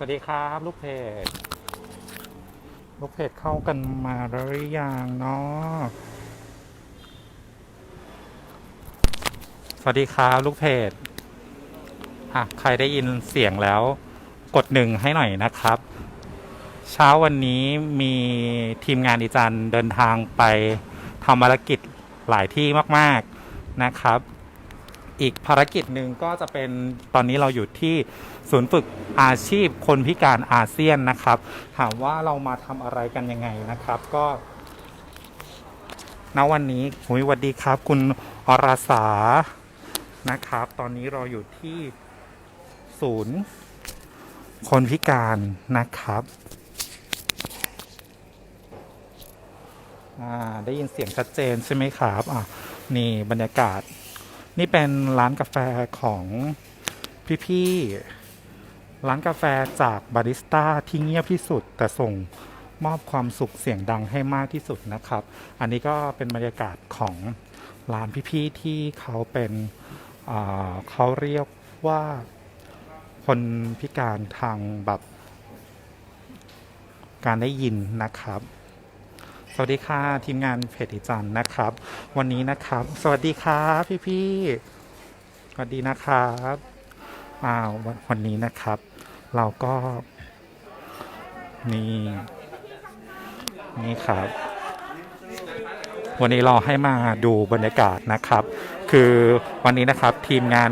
สวัสดีครับลูกเพจ ลูกเพจเข้ากันมาแล้วหรือยังเนาะสวัสดีครับลูกเพจอะใครได้ยินเสียงแล้ว กดหนึ่งให้หน่อยนะครับ เช้าวันนี้มีทีมงานอีจันเดินทางไปทำภารกิจหลายที่มาก ๆนะครับ อีกภารกิจหนึ่งก็จะเป็นตอนนี้เราอยู่ที่ศูนย์ฝึกอาชีพคนพิการอาเซียนนะครับ ถามว่าเรามาทำอะไรกันยังไงนะครับ ก็ณวันนี้หุยสวัสดีครับ คุณอรสานะครับ ตอนนี้เราอยู่ที่ศูนย์คนพิการนะครับได้ยินเสียงชัดเจนใช่ไหมครับ อะ นี่บรรยากาศ นี่เป็นร้านกาแฟของพี่ๆร้านกาแฟจากบาริสต้าที่เงียบที่สุด แต่ส่งมอบความสุขเสียงดังให้มากที่สุดนะครับ อันนี้ก็เป็นบรรยากาศของร้านพี่ๆที่เขาเป็นเขาเรียกว่าคนพิการทางแบบการได้ยินนะครับ วัสดีค่ะทีมงานเพจอีจันนะครับ วันนี้นะครับ สวัสดีครับพี่ๆสวัสดีนะครับอ่าวันวันนี้นะครับ เราก็นี่นี่ครับ วันนี้เราให้มาดูบรรยากาศนะครับ คือวันนี้นะครับทีมงาน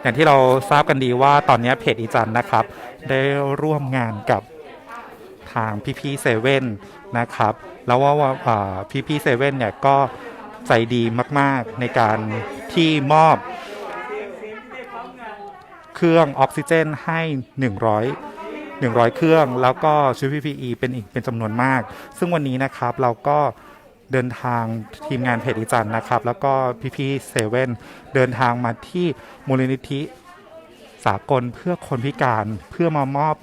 อย่างที่เราทราบกันดีว่าตอนนี้เพจอีจันนะครับ ได้ร่วมงานกับ ทางพี่พี่เซเว่นนะครับ แล้วว่าพี่พี่เซเว่นเนี่ยก็ใจดีมากๆในการที่มอบเครื่องออกซิเจนให้ 100 100 เครื่อง แล้วก็ชุด PPE เป็นอีกเป็นจำนวนมาก ซึ่งวันนี้นะครับเราก็เดินทางทีมงานเพจอีจันนะครับ แล้วก็พี่ๆเซเว่นเดินทางมาที่มูลนิธิสากลเพื่อคนพิการเพื่อมามอบ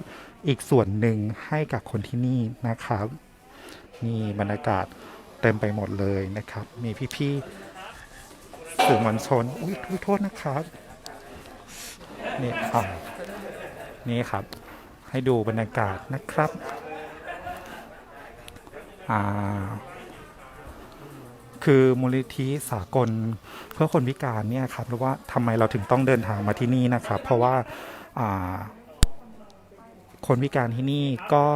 อีกส่วนหนึ่งให้กับคนที่นี่นะครับนี่บรรยากาศเต็มไปหมดเลยนะครับ มีพี่ๆสื่อมวลชนอุ้ยโทษนะครับนี่อะนี่ครับ ให้ดูบรรยากาศนะครับอ่าคือมูลนิธิสากลเพื่อคนพิการเนี่ยครับหรือว่าทำไมเราถึงต้องเดินทางมาที่นี่นะครับ เพราะว่าอ่า คนพิการที่นี่ก็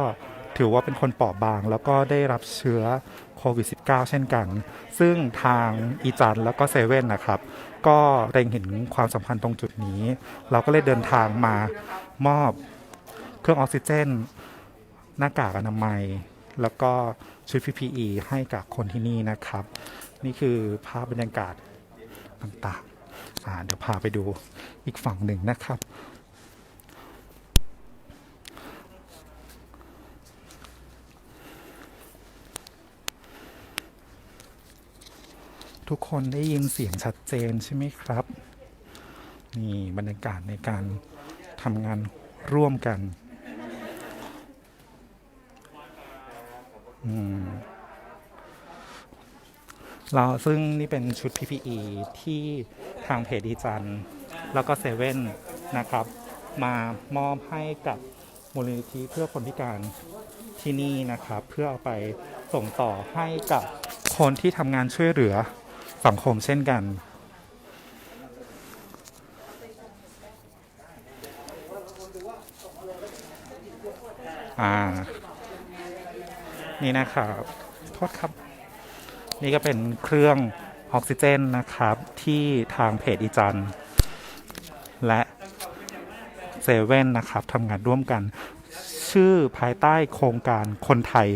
ถือว่าเป็นคนเปราะบาง แล้วก็ได้รับเชื้อโควิด -19 เช่นกัน ซึ่งทางอีจันแล้วก็เซเว่นนะครับ ก็เร็งเห็นความสำคัญตรงจุดนี้ เราก็เลยเดินทางมามอบเครื่องออกซิเจน หน้ากากอนามัย แล้วก็ชุด PPE ให้กับคนที่นี่นะครับ นี่คือภาพบรรยากาศต่างๆเดี๋ยวพาไปดูอีกฝั่งหนึ่งนะครับ ทุกคนได้ยินเสียงชัดเจนใช่ไหมครับ นี่บรรยากาศในการทำงานร่วมกันอืมเราซึ่งนี่เป็นชุด PPE ที่ทางเพจดีจัน แล้วก็เซเว่นนะครับ มามอบให้กับมูลนิธิเพื่อคนพิการที่นี่นะครับ เพื่อเอาไปส่งต่อให้กับคนที่ทำงานช่วยเหลือ สังคมเช่นกัน อ่า นี่นะครับโทษครับ นี่ก็เป็นเครื่องออกซิเจนนะครับที่ทางเพจอีจัน และเซเว่นนะครับทำงานร่วมกัน ชื่อภายใต้โครงการคนไทย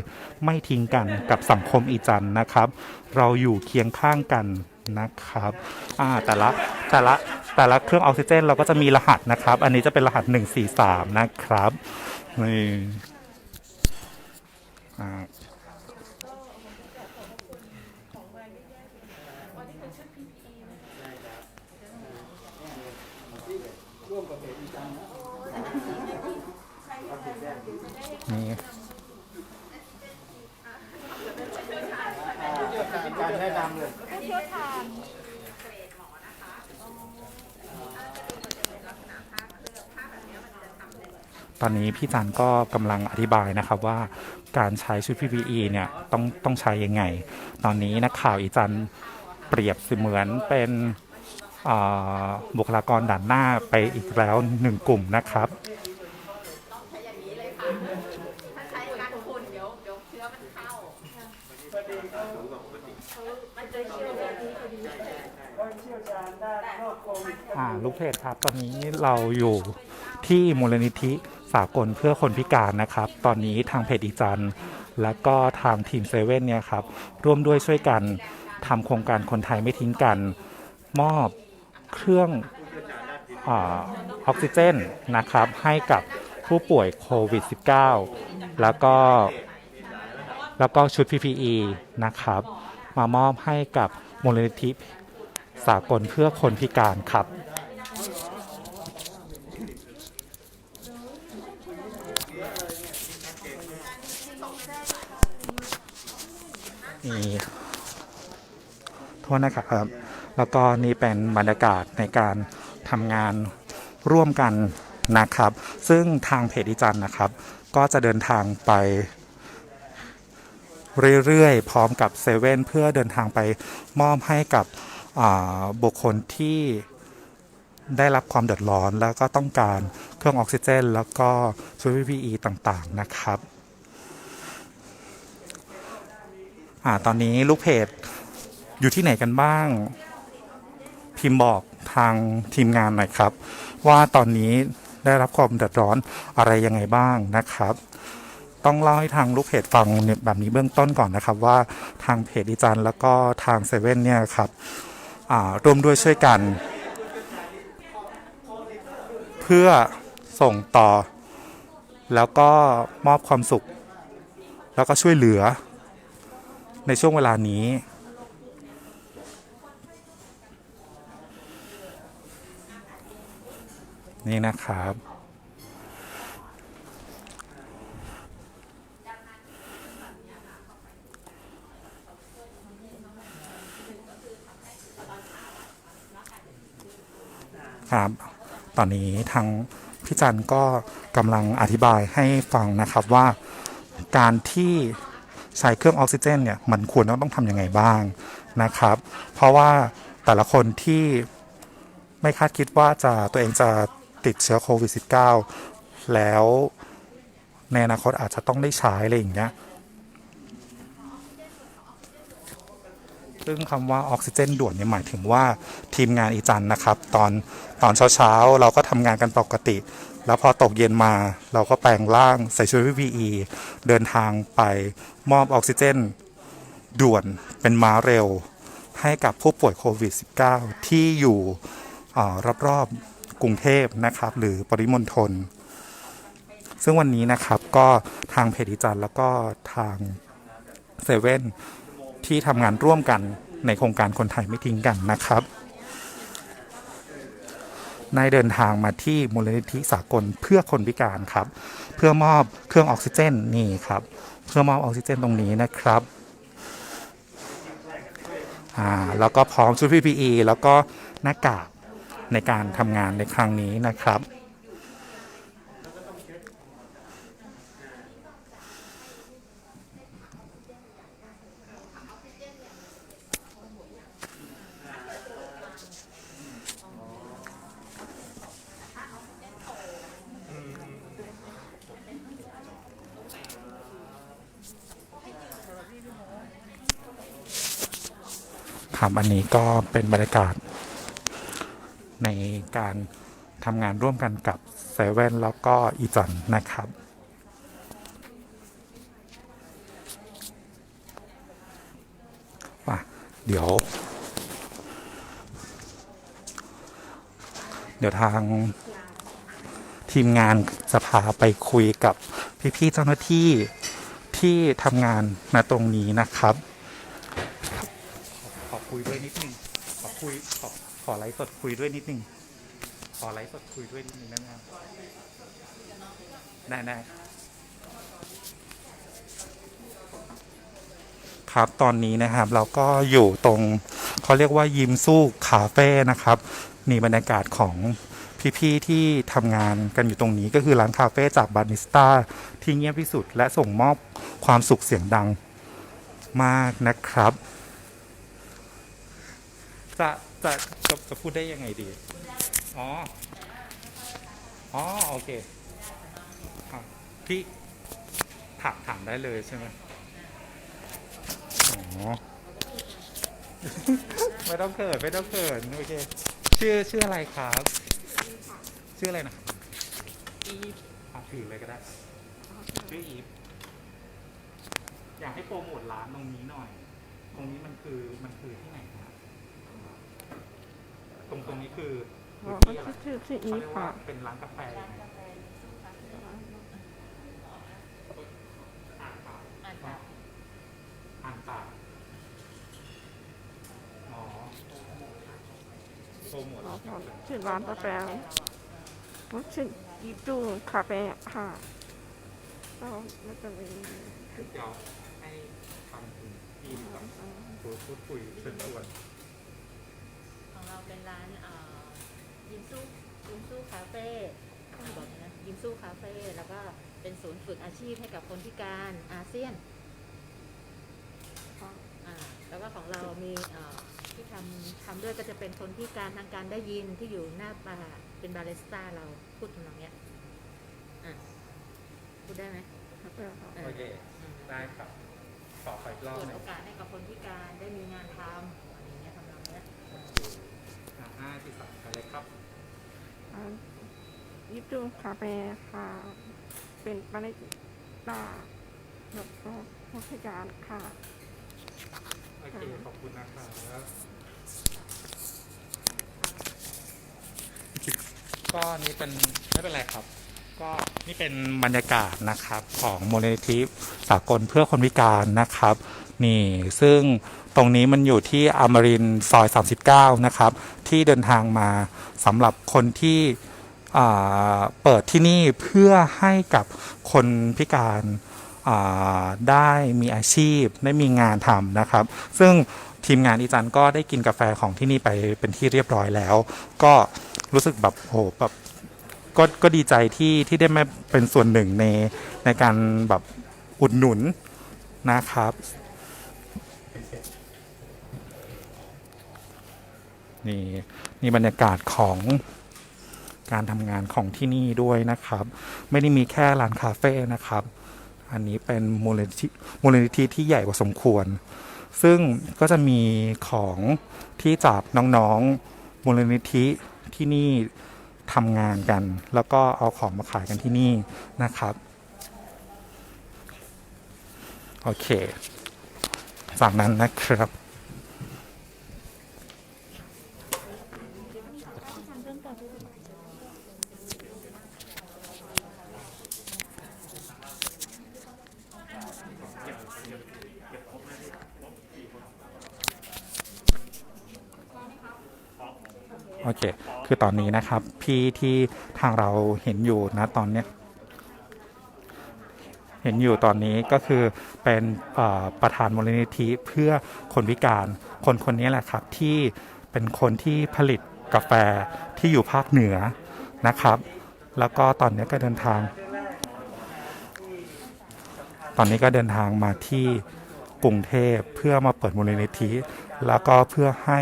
ไม่ทิ้งกันกับสังคมอีจันนะครับ เราอยู่เคียงข้างกันนะครับอ่าแต่ละแต่ละแต่ละเครื่องออกซิเจนเราก็จะมีรหัสนะครับ อันนี้จะเป็นรหัส 143 นะครับนี่อ่านี่ การแนะนำเลยผู้เชี่ยวชาญตอนนี้พี่จันก็กำลังอธิบายนะครับว่าการใช้ชุด PPE เนี่ยต้องต้องใช้ยังไง ตอนนี้นักข่าวอีจันเปรียบเสมือนเป็นบุคลากรด่านหน้าไปอีกแล้วหนึ่งกลุ่มนะครับ ใช้อย่างนี้เลยค่ะ ถ้าใช้กันฝุ่นเดี๋ยวเดี๋ยวเชื้อมันเข้า มันจะเชื้อแบบนี้พอดี อ่าลูกเพจครับ ตอนนี้เราอยู่ที่มูลนิธิสากลเพื่อคนพิการนะครับ ตอนนี้ทางเพจอีจันและก็ทางทีมเซเว่นเนี่ยครับ ร่วมด้วยช่วยกันทำโครงการคนไทยไม่ทิ้งกัน มอบเครื่องอออกซิเจนนะครับ ให้กับผู้ป่วยโควิด -19 แล้วก็แล้วก็ชุด PPE นะครับ มามอบให้กับมูลนิธิสากลเพื่อคนพิการครับ นี่โทษนะครับ แล้วก็นี่เป็นบรรยากาศในการทำงานร่วมกันนะครับ ซึ่งทางเพจอีจันนะครับ ก็จะเดินทางไปเรื่อยๆ พร้อมกับเซเว่นเพื่อเดินทางไปมอบให้กับบุคคลที่ได้รับความเดือดร้อนแล้วก็ต้องการเครื่องออกซิเจน แล้วก็ชุด PPE ต่างๆนะครับ อาตอนนี้ลูกเพจอยู่ที่ไหนกันบ้าง พิมพ์บอกทางทีมงานหน่อยครับ ว่าตอนนี้ได้รับความเดือดร้อนอะไรยังไงบ้างนะครับ ต้องเล่าให้ทางลูกเพจฟังเนี่ยแบบนี้เบื้องต้นก่อนนะครับ ว่าทางเพจอีจันแล้วก็ทางเซเว่นเนี่ยครับร่วมด้วยช่วยกัน เพื่อส่งต่อ แล้วก็มอบความสุข แล้วก็ช่วยเหลือ ในช่วงเวลานี้ นี่นะครับครับตอนนี้ทางพี่จันก็กำลังอธิบายให้ฟังนะครับว่าการที่ ใช้เครื่องออกซิเจนเนี่ยมันควรต้องต้องทำยังไงบ้างนะครับ เพราะว่าแต่ละคนที่ไม่คาดคิดว่าจะตัวเองจะติดเชื้อโควิด -19 แล้วในอนาคตอาจจะต้องได้ใช้อะไรอย่างเงี้ย ซึ่งคำว่าออกซิเจนด่วนเนี่ยหมายถึงว่าทีมงานอีจันนะครับ ตอนตอนเช้าๆ เราก็ทำงานกันปกติ แล้วพอตกเย็นมาเราก็แปลงร่างใส่ชุด PPE เดินทางไปมอบออกซิเจน ด่วนเป็นม้าเร็ว ให้กับผู้ป่วยโควิด -19 ที่อยู่รอบๆกรุงเทพนะครับ หรือปริมณฑลซึ่งวันนี้นะครับก็ทางเพจอีจันแล้วก็ทางเซเว่นที่ทำงานร่วมกันในโครงการคนไทยไม่ทิ้งกันนะครับ นายเดินทางมาที่มูลนิธิสากลเพื่อคนพิการครับ เพื่อมอบเครื่องออกซิเจนนี่ครับ เพื่อมอบออกซิเจนตรงนี้นะครับอ่าแล้วก็พร้อมชุด PPE แล้วก็หน้ากากในการทำงานในครั้งนี้นะครับ ครับอันนี้ก็เป็นบรรยากาศ ในการทำงานร่วมกันกับเซเว่นแล้วก็อีจันนะครับว่าเดี๋ยว เดี๋ยวทางทีมงานจะพาไปคุยกับพี่ ๆ เจ้าหน้าที่ที่ทำงานณตรงนี้นะครับ ยด้วยนิดนึงขอคุยขอขอไลฟ์สดคุยด้วยนิดนึงขอไลฟ์สดคุยด้วยนิดนึงได้ไหมครับได้ได้ครับตอนนี้นะครับเราก็อยู่ตรงเขาเรียกว่ายิมสู้คาเฟ่นะครับนี่บรรยากาศของพี่ๆที่ทำงานกันอยู่ตรงนี้ก็คือร้านคาเฟ่จากบานิสต้าที่เงียบที่สุด และส่งมอบความสุขเสียงดังมากนะครับ จะจะจะจะพูดได้ยังไงดี อ๋อ อ๋อ โอเคครับพี่ถามถามได้เลยใช่ไหมอ๋อ ไม่ต้องเขินไม่ต้องเขินโอเค ชื่อชื่ออะไรครับ ชื่ออะไรนะครับอีฟอะถือเลยก็ได้ ชื่ออีฟอยากให้โปรโมทร้านตรงนี้หน่อย ตรงนี้มันคือมันคือที่ไหนครับ ตรงตรงนี้คืออ๋คืออที่อะไรชื่อชื่อชื่ออีเขาฟเรียกว่าค่ะ เป็นร้านกาแฟยังไงอ่านปากอ่านค่ะอ่านปากอ๋อโปรโมทอ๋อร้านกาแฟ ชื่อร้านกาแฟชื่ออีฟจูคาเฟ่ค่ะแล้วมันจะมีเดี๋ยวให้ทางคุณพี่ดีกว่าพูดพูดคุยเชิญชวนของ เราเป็นร้านเอ่อยิมสู้ยิมสู้คาเฟ่บอกนะยิมสู้คาเฟ่แล้วก็เป็นศูนย์ฝึกอาชีพให้กับคนพิการอาเซียนอ่าแล้วก็ของเรามีเอ่อที่ทำทำด้วยก็จะเป็นคนพิการทางการได้ยินที่อยู่หน้าบาร์เป็นบาริสต้าเราพูดทำนองเนี้ยอะพูดได้ไหมคาเฟ่ค่ะเออโอเคอืมได้ครับขอขออีกรอบเปิดหนึ่โองกาสให้กับคนพิการได้มีงานทำอะไรอย่างเงี้ยทำนองเนี้ย อ่าห้าที่สามไปเลยครับ อ่าอีฟจูคาเฟ่ค่ะ เป็นบริษัทแล้วก็ผู้พิการค่ะ โอเค ขอบคุณนะครับ ก็นี่เป็นไม่เป็นไรครับ ก็นี่เป็นบรรยากาศนะครับของมูลนิธิสากลเพื่อคนพิการนะครับ นี่ ซึ่งตรงนี้มันอยู่ที่อมรินทร์ซอย 39 นะครับ ที่เดินทางมาสำหรับคนที่เปิดที่นี่เพื่อให้กับคนพิการได้มีอาชีพได้มีงานทำนะครับ ซึ่งทีมงานอีจันก็ได้กินกาแฟของที่นี่ไปเป็นที่เรียบร้อยแล้ว ก็รู้สึกแบบโหแบบก็ก็ดีใจที่ที่ได้มาเป็นส่วนหนึ่งในในการแบบอุดหนุนนะครับ นี่นี่บรรยากาศของการทำงานของที่นี่ด้วยนะครับ ไม่ได้มีแค่ร้านคาเฟ่นะครับ อันนี้เป็นมูลนิธิมูลนิธิที่ใหญ่กว่าสมควร ซึ่งก็จะมีของที่จากน้องๆมูลนิธิที่นี่ทำงานกัน แล้วก็เอาของมาขายกันที่นี่นะครับโอเค จากนั้นนะครับ โอเค คือตอนนี้นะครับ พี่ที่ทางเราเห็นอยู่นะตอนเนี้ยเห็นอยู่ตอนนี้ก็คือเป็นประธานมูลนิธิเพื่อคนพิการ คนคนนี้แหละครับที่เป็นคนที่ผลิตกาแฟที่อยู่ภาคเหนือนะครับ แล้วก็ตอนนี้ก็เดินทาง ตอนนี้ก็เดินทางมาที่กรุงเทพเพื่อมาเปิดมูลนิธิ แล้วก็เพื่อให้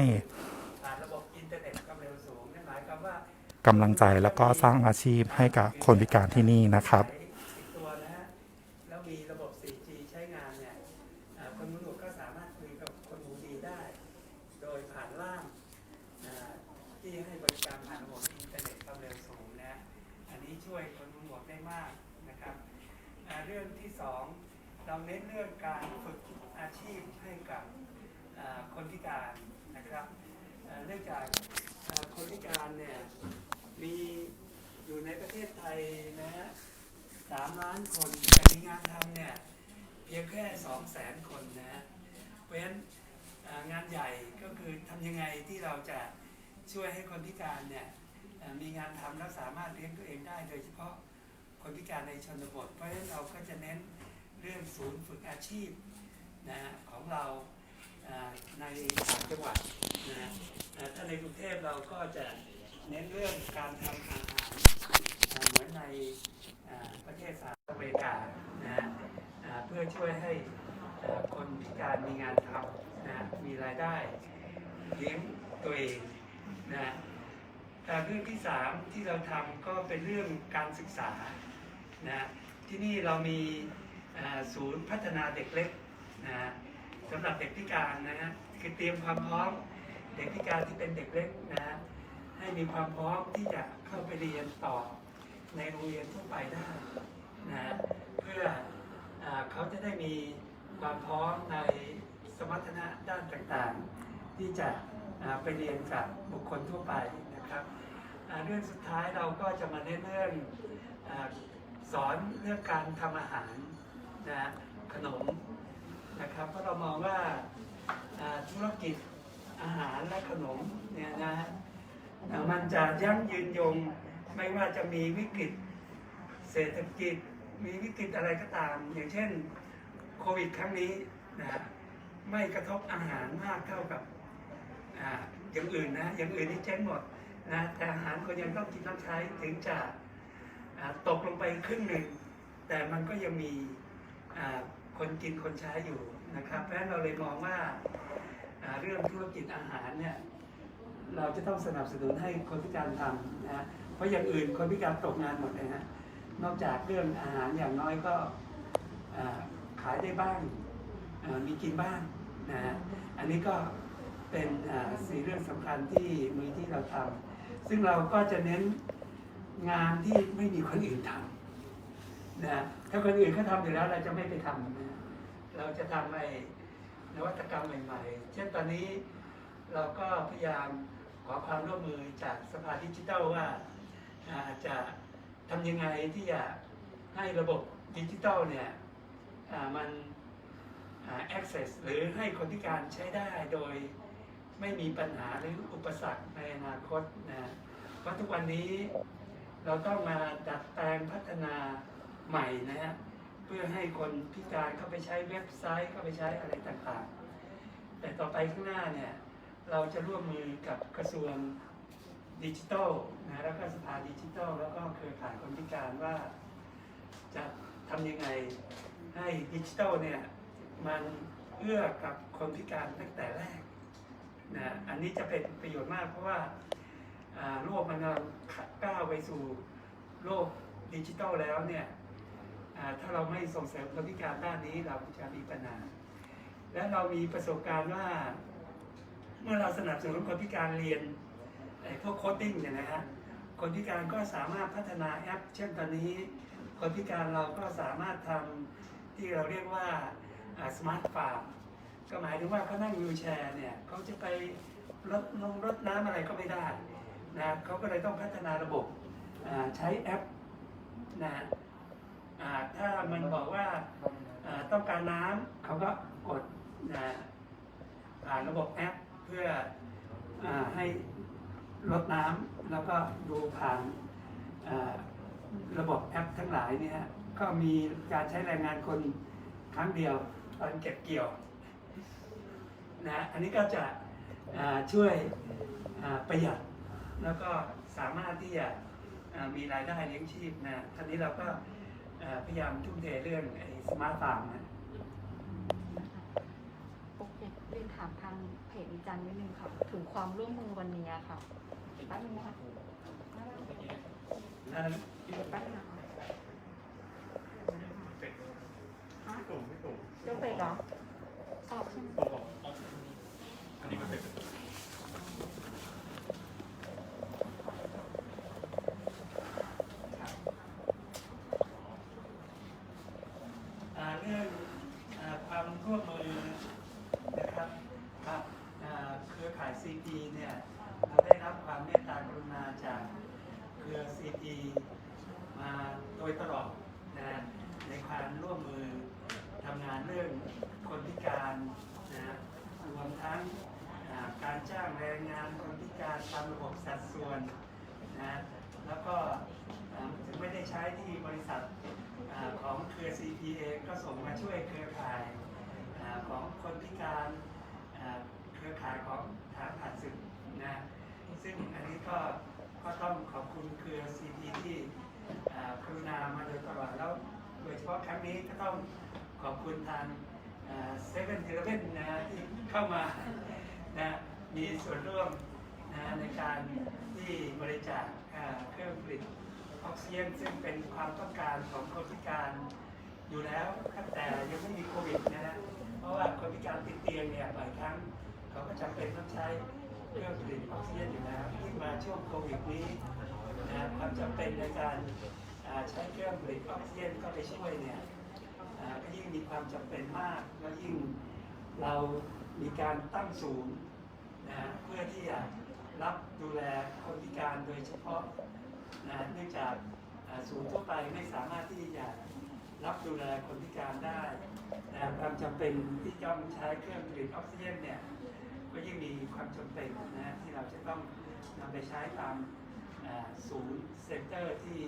กำลังใจแล้วก็สร้างอาชีพให้กับคนพิการที่นี่นะครับตัวนะฮะแล้วมีระบบ 4G ใช้งานเนี่ยอ่าคนหูหนวกก็สามารถคุยกับคนหูดีได้ โดยผ่านล่ามอ่าที่ให้บริการผ่านระบบอินเทอร์เน็ตความเร็วสูงนะ อันนี้ช่วยคนหูหนวกได้มากนะครับอ่าเรื่องที่สองเราเน้นเรื่องการฝึกอาชีพให้กับอ่าคนพิการนะครับอ่าเนื่องจากอ่าคนพิการเนี่ย มีอยู่ในประเทศไทยนะฮะสามล้านคนแต่มีงานทำเนี่ยเพียงแค่สองแสนคนนะฮะเพราะฉะนั้นงานใหญ่ก็คือทำยังไงที่เราจะช่วยให้คนพิการเนี่ยมีงานทำแล้วสามารถเลี้ยงตัวเองได้ โดยเฉพาะคนพิการในชนบท เพราะฉะนั้นเราก็จะเน้นเรื่องศูนย์ฝึกอาชีพนะของเราในต่างจังหวัดนะฮะอ่าถ้าในกรุงเทพเราก็จะ เน้นเรื่องการทำอาหารเหมือนในประเทศสหรัฐอเมริกานะฮะเพื่อช่วยให้คนพิการมีงานทำนะมีรายได้เลี้ยงตัวเองนะข่าเรื่องที่สามที่เราทำก็เป็นเรื่องการศึกษานะที่นี่เรามีศูนย์พัฒนาเด็กเล็กนะฮะสำหรับเด็กพิการนะฮะคือเตรียมความพร้อมเด็กพิการที่เป็นเด็กเล็กนะฮะ ให้มีความพร้อมที่จะเข้าไปเรียนต่อในโรงเรียนทั่วไปได้นะเพื่ออเขาจะได้มีความพร้อมในสมรรถนะด้านต่างๆ ที่จะไปเรียนกับบุคคลทั่วไปนะครับเรื่องสุดท้ายเราก็จะมาเน้นเรื่องอสอนเรื่องการทำอาหารนะขนมนะครับเพราะเรามองว่าธุรกิจอาหารและขนมเนี่ยนะฮะ มันจะยั่งยืนยงไม่ว่าจะมีวิกฤตเศรษฐกิจมีวิกฤตอะไรก็ตาม อย่างเช่นโควิดครั้งนี้นะไม่กระทบอาหารมากเท่ากับอย่างอื่นนะอย่างอื่นนี่เจ๊งหมดนะแต่อาหารคนยังต้องกินต้องใช้ถึงจะตกลงไปครึ่งหนึ่ง แต่มันก็ยังมีคนกินคนใช้อยู่นะครับเพราะเราเลยมองว่าเรื่องธุรกิจอาหารเนี่ย เราจะต้องสนับสนุนให้คนพิการทำนะฮะเพราะอย่างอื่นคนพิการตกงานหมดเลยฮะนอกจากเรื่องอาหารอย่างน้อยก็ขายได้บ้างมีกินบ้างนะฮะอันนี้ก็เป็นสี่เรื่องสำคัญที่มือที่เราทำซึ่งเราก็จะเน้นงานที่ไม่มีคนอื่นทำนะถ้าคนอื่นเขาทำอยู่แล้วเราจะไม่ไปทำนะเราจะทำไอ้นวัตกรรมใหม่ๆ เช่นตอนนี้เราก็พยายาม ขอความร่วมมือจากสภาดิจิทัลว่าจะทำยังไงที่จะให้ระบบดิจิทัลเนี่ยมันอ่า access หรือให้คนพิการใช้ได้โดยไม่มีปัญหาหรืออุปสรรคในอนาคตนะเพราะทุกวันนี้เราต้องมาดัดแปลงพัฒนาใหม่นะฮะเพื่อให้คนพิการเข้าไปใช้เว็บไซต์เข้าไปใช้อะไรต่างๆ แต่ต่อไปข้างหน้าเนี่ย เราจะร่วมมือกับกระทรวงดิจิทัลนะแล้วก็สภาดิจิทัล แล้วก็เครือข่ายคนพิการว่า จะทำยังไงให้ดิจิทัลเนี่ยมันเอื้อกับคนพิการตั้งแต่แรกนะอันนี้จะเป็นประโยชน์มากเพราะว่าโลกมันกำลังก้าวไปสู่โลกดิจิทัลแล้วเนี่ยถ้าเราไม่ส่งเสริมคนพิการด้านนี้เราจะมีปัญหาและเรามีประสบการณ์ว่า เมื่อเราสนับสนุนคนพิการเรียนไอ้พวกโคดดิ้งเนี่ยนะฮะคนพิการก็สามารถพัฒนาแอป เช่นตอนนี้ คนพิการเราก็สามารถทำที่เราเรียกว่าสมาร์ทฟาร์มก็หมายถึงว่าเขานั่งวิวแชร์เนี่ยเขาจะไปรดนงรดน้ำอะไรก็ไม่ได้นะเขาก็เลยต้องพัฒนาระบบใช้แอปนะถ้ามันบอกว่าอ่าต้องการน้ำเขาก็กดนะผ่านระบบแอป เพื่ออให้ลดน้ำแล้วก็ดูผ่านระบบแอปทั้งหลายเนี่ยก็มีการใช้แรงงานคนครั้งเดียวตอนเก็บเกี่ยวนะอันนี้ก็จะช่วยประหยัดแล้วก็สามารถที่จะมีรายได้เลี้ยงชีพนะท่านนี้เราก็พยายามทุ่มเทเรื่องสมาร์ทฟาร์มนะ โอเคเรียนถามทางเพจวิจารณ์นิดนึงค่ะ ถึงความร่วมมือวันนี้ค่ะแป๊บนึงนะคะนั่นแป๊บนึงนะคะฮะไม่ตรงไม่ตรงเจ้าเฟกเหรอออกใช่ไหมตรงบอกอันนี้มันเป็น อ่าเรื่องอาความร่วมมือนะครับกับอ่าเครือข่าย CP เนี่ยเราได้รับความเมตตากรุณาจากเครือ CP มาโดยตลอดนะในความร่วมมือทำงานเรื่องคนพิการนะรวมทั้งอ่าการจ้างแรงงานคนพิการตามระบบสัดส่วนนะแล้วก็อ่าถึงไม่ได้ใช้ที่บริษัท อ่าของเครือ CPA ก็ส่ งมาช่วยเครือข่ายอของคนพิการเครือข่ายของฐานผ่านศึกนะซึ่งอันนี้ก็ก็ต้องขอบคุณเครือซีทีที่กรุณามาโดยตลอดแล้วโดยเฉพาะครั้งนี้ก็ต้องขอบคุณทางเซเว่นเทเลเว่นนะที่เข้ามานะมีส่วนร่วมนะในการที่บริจาคเครื่องผลิตออกซิเจนซึ่งเป็นความต้องการของคนพิการ อยู่แล้วตั้งแต่ยังไม่มีโควิดนะฮะเพราะว่าคนพิการติดเตียงเนี่ยหลายครั้งเขาก็จำเป็นต้องใช้เครื่องผลิตออกซิเจนอยู่แล้วยิ่มาช่วงโควิดนี้นะความจำเป็นในการใช้เครื่องผลิตออกซิเจนเข้าไปช่วยเนี่ยก็ยิ่งมีความจำเป็นมากแล้วยิ่งเรามีการตั้งศูนย์นะเพื่อที่จะรับดูแลคนพิการโดยเฉพาะนะเนื่องจากศูนย์ทั่วไปไม่สามารถที่จะ รับดูแลคนพิการได้นะความจำเป็นที่ต้องใช้เครื่องผลิตออกซิเจนเนี่ยก็ยิ่งมีความจำเป็นนะฮะที่เราจะต้องนำไปใช้ตามศูนย์เซ็นเตอร์ที่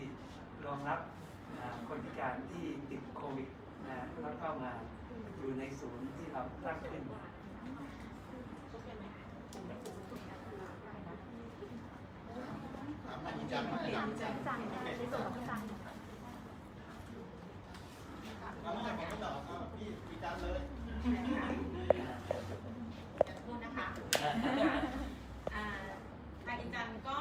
รองรับคนพิการที่ติดโควิดนะฮะแล้วก็มาอยู่ในศูนย์ที่เราตั้งขึ้น พูดนะคะอ่าทางอินจันก็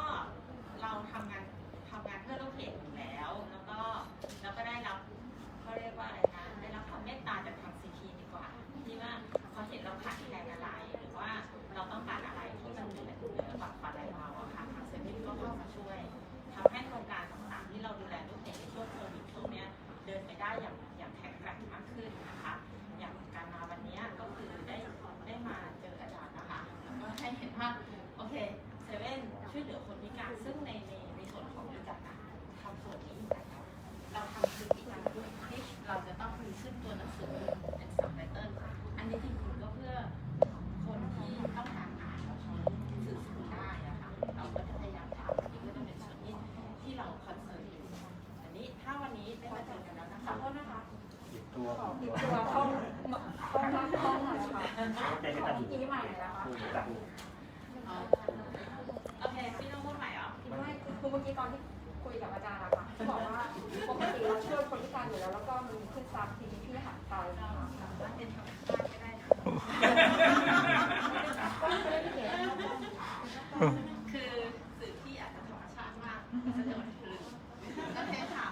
เราทำงานทำงานเพื่อลูกเพจอยู่แล้ว แล้วก็แล้วก็ได้รับเขาเรียกว่าอะไรนะได้รับความเมตตาจาก ตอนที่คุยกับอาจารย์อะค่ะที่บอกว่าปกติเราช่วยคนพิการอยู่แล้วแล้วก็มันมีขึ้นซับทีนี้พี่หันไปนะคะว่าเป็นธรรมชาติก็ได้นะก็ไม่ได้เขียนคือสื่อที่อาจจะธรรมชาติมากจะโดนคืนโอเคค่ะ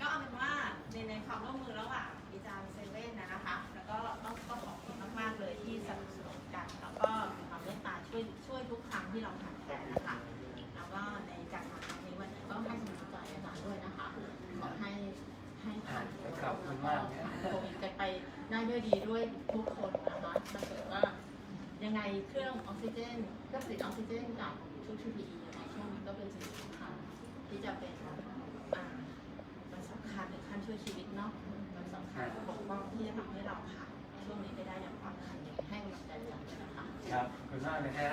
ก็เอาเป็นว่าในในความร่วมมือระหว่างอาจารย์เซเว่นนะนะคะ แล้วก็ต้องก็ขอบคุณมากๆเลยที่สนับสนุนกัน แล้วก็มีความเมตตาช่วยช่วยทุกครั้งที่เราขา ขอบคุณมากโควิดกันไปได้ด้วยดีด้วยทุกคนนะคะถ้าเกิดว่า ยังไงเครื่องออกซิเจนเครื่องผลิตออกซิเจนกับชุด PPE ในช่วงนี้ก็เป็นสิ่งสำคัญที่จะเป็นอ่ามันสำคัญในขั้นช่วยชีวิตเนาะมันสำคัญปกป้องที่จะทำให้เราผ่านช่วงนี้ไปได้อย่างปลอดภัยยังไงให้กำลังใจกันด้วยนะคะครับขอบคุณมากเลยฮะ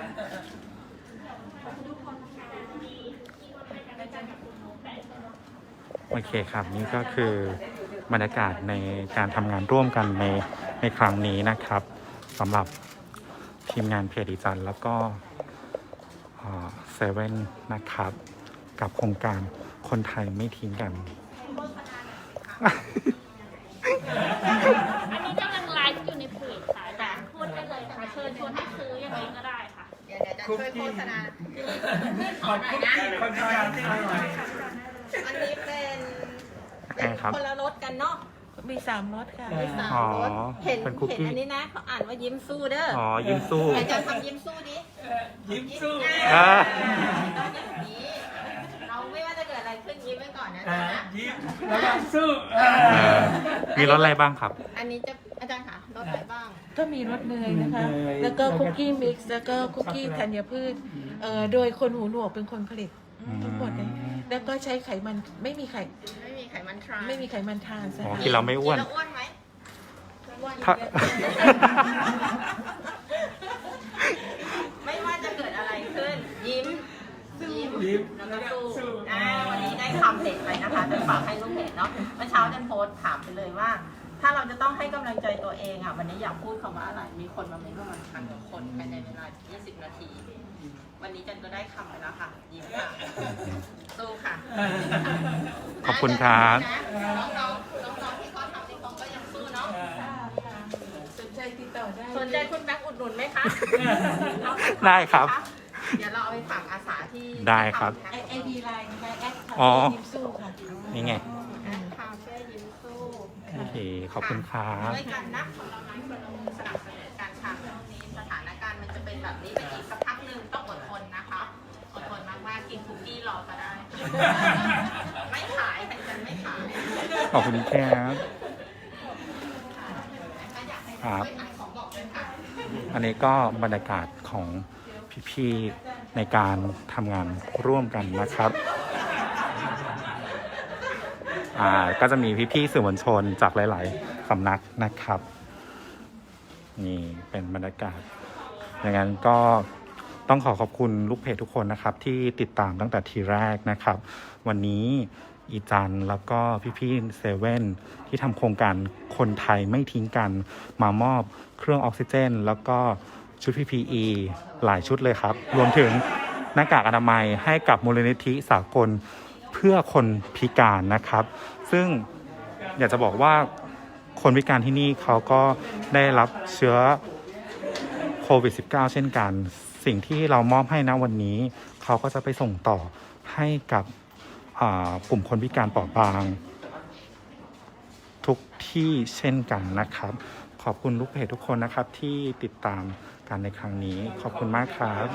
โอเคครับ นี่ก็คือ บรรยากาศในการทำงานร่วมกันในในครั้งนี้นะครับสำหรับทีมงานเพจอีจันแล้วก็เซเว่นนะครับ กับโครงการคนไทยไม่ทิ้งกัน อันนี้กำลังไลฟ์อยู่ในเพจค่ะอาจารย์พูดได้เลยค่ะเชิญชวนให้ซื้อยังไงก็ได้ค่ะ เดี๋ยวเดี๋ยวจะช่วยโฆษณาขอหน่อยนะ คนพิการที่อร่อย อันนี้เป็น ไงครับ คนละรสกันเนาะมีสามรสค่ะ มีสามอ๋อรสเห็นเป็นคุกกี้ เห็นอันนี้นะเขาอ่านว่ายิ้มสู้เด้ออ๋อ ยิ้มสู้ อาจารย์ทำยิ้มสู้ดิ ยิ้มสู้ อ่า ต้องอย่างนี้เราไม่ว่าจะเกิดอะไรขึ้นยิ้มไว้ก่อนนะอ่าอาจารย์นะยิ้มแล้วก็สู้เอ่อมีรถอะไรบ้างครับ อันนี้จะอาจารย์ค่ะรสอะไรบ้าง ก็มีรสเนยนะคะเนยแล้วก็คุกกี้มิกซ์ แล้วก็คุกกี้ธัญพืชเอ่อโดยคนหูหนวกเป็นคนผลิตทั้งหมดเลยแล้วก็ใช้ไขมันไม่มีไข่ไม่มีไขมันทรานไม่มีไขมันทรานส์อ๋อค่ะกินเราไม่อ้วน กิแล้วอ้วนไหมไม่อ้วนถ้า ไม่ว่าจะเกิดอะไรขึ้น ยิ้มยิ้มยิ้มแล้วก็สู้สู้อ่าวันนี้ได้คำเด็ดไปนะคะจะฝากให้ลูกเพจเนาะเมื่อเช้าเดนโพสต์ถามไปเลยว่า ถ้าเราจะต้องให้กำลังใจตัวเองอะวันนี้อยากพูดคำว่าอะไร มีคนมาเม้นต์ประมาณพันกว่าคนภายในเวลา 20 นาที วันนี้จันก็ได้คำไปแล้วค่ะ ยิ้มค่ะ สู้ค่ะ ขอบคุณครับน้องๆน้องๆที่เขาทำในกองก็ยังสู้เนาะสนใจติดต่อได้สนใจคุณแบงค์อุดหนุนไหมคะได้ครับ เดี๋ยวเราเอาไปฝากอาสาที่ได้ครับไอพีไลน์นะคะแอดอ๋อยิ้มสู้ค่ะนี่ไงแอดคาเฟ่ยิ้มสู้โอเคขอบคุณครับด้วยกันนะของเรานั้นคนสนับสนุนการชาช่วงนี้สถานการณ์มันจะเป็นแบบนี้ไปอีกสักพักหนึ่งต้องอดทนนะคะอดทนมากๆกินคุกกี้รอก็ได้ ไม่ขายแต่ฉันไม่ขาย ขอบคุณครับครับ อันนี้ก็บรรยากาศของพี่ๆในการทำงานร่วมกันนะครับ อ่าก็จะมีพี่ๆสื่อมวลชนจากหลาย ๆสำนักนะครับ นี่เป็นบรรยากาศอย่างนั้นก็ต้องขอขอบคุณลูกเพจทุกคนนะครับ ที่ติดตามตั้งแต่ทีแรกนะครับ วันนี้ อีจันแล้วก็พี่ๆเซเว่นที่ทำโครงการคนไทยไม่ทิ้งกันมามอบเครื่องออกซิเจน แล้วก็ชุด PPE หลายชุดเลยครับ รวมถึงหน้ากากอนามัยให้กับมูลนิธิสากลเพื่อคนพิการนะครับ ซึ่งอยากจะบอกว่าคนพิการที่นี่เขาก็ได้รับเชื้อโควิด -19 เช่นกัน สิ่งที่เรามอบให้นะวันนี้ เขาก็จะไปส่งต่อให้กับ กลุ่มคนพิการเปราะบาง ทุกที่เช่นกันนะครับ ขอบคุณลูกเพจทุกคนนะครับที่ติดตามกันในครั้งนี้ขอบคุณมากครับ